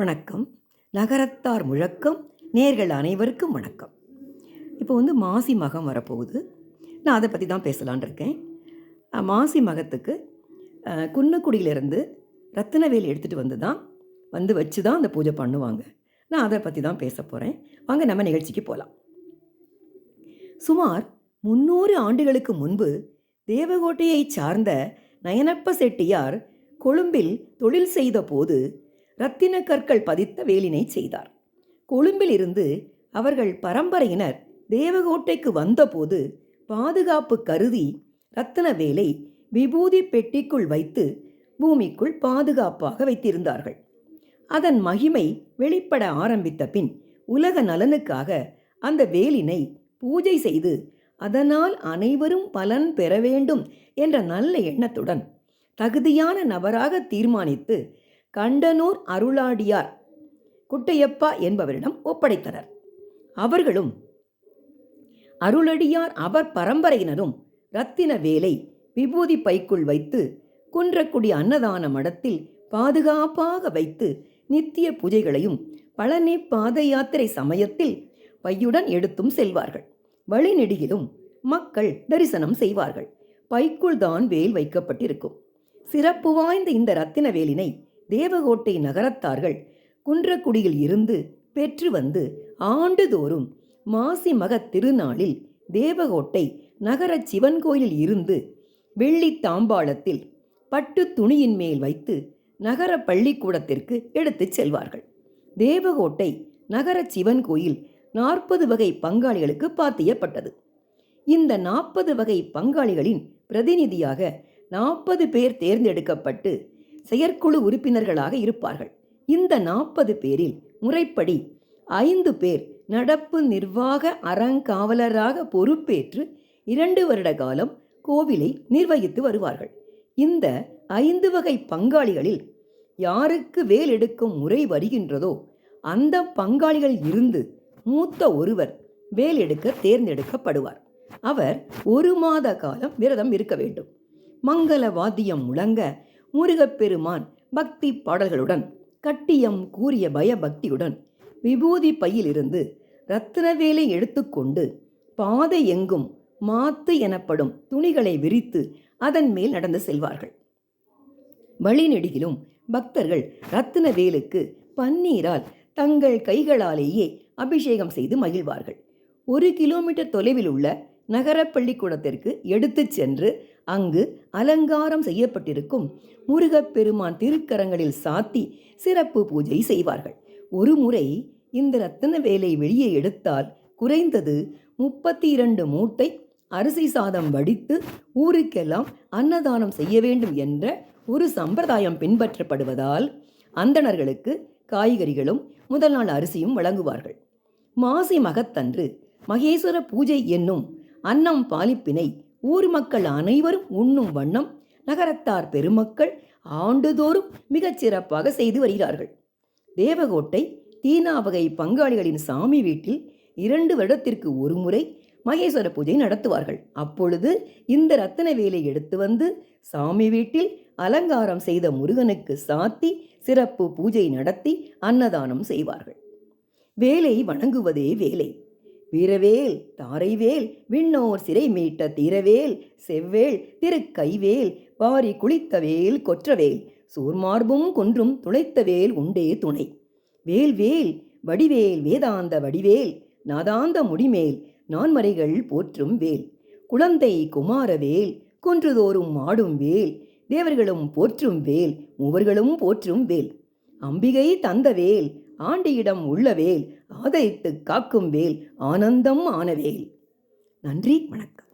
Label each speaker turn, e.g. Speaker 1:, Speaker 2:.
Speaker 1: வணக்கம். நகரத்தார் முழக்கம் நேர்கள் அனைவருக்கும் வணக்கம். இப்போ வந்து மாசி மகம் வரப்போகுது. நான் அதை பற்றி தான் பேசலான் இருக்கேன். மாசி மகத்துக்கு குன்னக்குடியிலேருந்து ரத்தினவேல் எடுத்துகிட்டு வந்து தான் வந்து வச்சு தான் அந்த பூஜை பண்ணுவாங்க. நான் அதை பற்றி தான் பேச போகிறேன் வாங்க நம்ம நிகழ்ச்சிக்கு போகலாம் சுமார் முன்னூறு ஆண்டுகளுக்கு முன்பு தேவகோட்டையைச் சார்ந்த நயனப்ப செட்டியார் கொழும்பில் தொழில் செய்த போது ரத்தின கற்கள் பதித்த வேலினை செய்தார். கொழும்பில் இருந்து அவர்கள் பரம்பரையினர் தேவகோட்டைக்கு வந்தபோது பாதுகாப்பு கருதி ரத்தின வேலை விபூதி பெட்டிக்குள் வைத்து பூமிக்குள் பாதுகாப்பாக வைத்திருந்தார்கள். அதன் மகிமை வெளிப்பட ஆரம்பித்த பின் உலக நலனுக்காக அந்த வேலினை பூஜை செய்து அதனால் அனைவரும் பலன் பெற வேண்டும் என்ற நல்ல எண்ணத்துடன் தகுதியான நபராக தீர்மானித்து கண்டனூர் அருளாடியார் குட்டையப்பா என்பவரிடம் ஒப்படைத்தனர். அவர்களும் அருளடியார் அவர் பரம்பரையினரும் ரத்தின வேலை விபூதி பைக்குள் வைத்து குன்றக்குடி அன்னதான மடத்தில் பாதுகாப்பாக வைத்து நித்திய பூஜைகளையும் பழனி பாத யாத்திரை சமயத்தில் பையுடன் எடுத்தும் செல்வார்கள். வழிநெடுகிலும் மக்கள் தரிசனம் செய்வார்கள். பைக்குள் தான் வேல் வைக்கப்பட்டிருக்கும். சிறப்பு வாய்ந்த இந்த ரத்தின வேலினை தேவகோட்டை நகரத்தார்கள் குன்றக்குடியில் இருந்து பெற்று வந்து ஆண்டுதோறும் மாசி மகத் திருநாளில் தேவகோட்டை நகர சிவன் கோயிலில் இருந்து வெள்ளி தாம்பாளத்தில் பட்டு துணியின் மேல் வைத்து நகர பள்ளிக்கூடத்திற்கு எடுத்துச் செல்வார்கள். தேவகோட்டை நகர சிவன் கோயில் நாற்பது வகை பங்காளிகளுக்கு பாத்தியப்பட்டது. இந்த நாற்பது வகை பங்காளிகளின் பிரதிநிதியாக நாற்பது பேர் தேர்ந்தெடுக்கப்பட்டு செயற்குழு உறுப்பினர்களாக இருப்பார்கள். இந்த நாற்பது பேரில் முறைப்படி ஐந்து பேர் நடப்பு நிர்வாக அறங்காவலராக பொறுப்பேற்று இரண்டு வருட காலம் கோவிலை நிர்வகித்து வருவார்கள். இந்த ஐந்து வகை பங்காளிகளில் யாருக்கு வேல் எடுக்கும் முறை வருகின்றதோ அந்த பங்காளிகள் இருந்து மூத்த ஒருவர் வேல் எடுக்க தேர்ந்தெடுக்கப்படுவார். அவர் ஒரு மாத காலம் விரதம் இருக்க வேண்டும். மங்கள வாத்தியம் முழங்க முருகப்பெருமான் பக்தி பாடல்களுடன் கட்டியம் கூறிய பயபக்தியுடன் விபூதி பையிலிருந்து ரத்தினவேலை எடுத்துக்கொண்டு பாதை எங்கும் மாத்து எனப்படும் துணிகளை விரித்து அதன் மேல் நடந்து செல்வார்கள். வழிநெடுகிலும் பக்தர்கள் ரத்தினவேலுக்கு பன்னீரால் தங்கள் கைகளாலேயே அபிஷேகம் செய்து மகிழ்வார்கள். ஒரு கிலோமீட்டர் தொலைவில் உள்ள நகர பள்ளிக்கூடத்திற்கு எடுத்துச் சென்று அங்கு அலங்காரம் செய்யப்பட்டிருக்கும். முருகப்பெருமான் திருக்கரங்களில் சாத்தி சிறப்பு பூஜை செய்வார்கள். ஒரு முறை இந்த ரத்தின வேலை வெளியே எடுத்தால் குறைந்தது முப்பத்தி இரண்டு மூட்டை அரிசி சாதம் வடித்து ஊருக்கெல்லாம் அன்னதானம் செய்ய வேண்டும் என்ற ஒரு சம்பிரதாயம் பின்பற்றப்படுவதால் அந்தணர்களுக்கு காய்கறிகளும் முதல் நாள் அரிசியும் வழங்குவார்கள். மாசி மகத்தன்று மகேஸ்வர பூஜை என்னும் அன்னம் பாலிப்பினை ஊர் மக்கள் அனைவரும் உண்ணும் வண்ணம் நகரத்தார் பெருமக்கள் ஆண்டுதோறும் மிகச் சிறப்பாக செய்து வருகிறார்கள். தேவகோட்டை தீனா வகை பங்காளிகளின் சாமி வீட்டில் இரண்டு வருடத்திற்கு ஒரு முறை மகேஸ்வர பூஜை நடத்துவார்கள். அப்பொழுது இந்த ரத்தன வேலை எடுத்து வந்து சாமி வீட்டில் அலங்காரம் செய்த முருகனுக்கு சாத்தி சிறப்பு பூஜை நடத்தி அன்னதானம் செய்வார்கள். வேலை வணங்குவதே வேலை. வீரவேல் தாரைவேல் விண்ணோர் சிறை மீட்ட தீரவேல் செவ்வேல் திருக்கைவேல் பாரி குளித்தவேல் கொற்றவேல் சூர்மார்பும் கொன்றும் துளைத்தவேல் உண்டே துணை. வேல்வேல் வடிவேல் வேதாந்த வடிவேல் நாதாந்த முடிமேல் நான்மறைகள் போற்றும் வேல் குழந்தை குமாரவேல் கொன்றுதோறும் ஆடும் வேல் தேவர்களும் போற்றும் வேல் மூவர்களும் போற்றும் வேல் அம்பிகை தந்த வேல் ஆண்டியிடம் உள்ள வேல் ஆதரித்து காக்கும் வேல் ஆனந்தம் ஆன வேல். நன்றி வணக்கம்.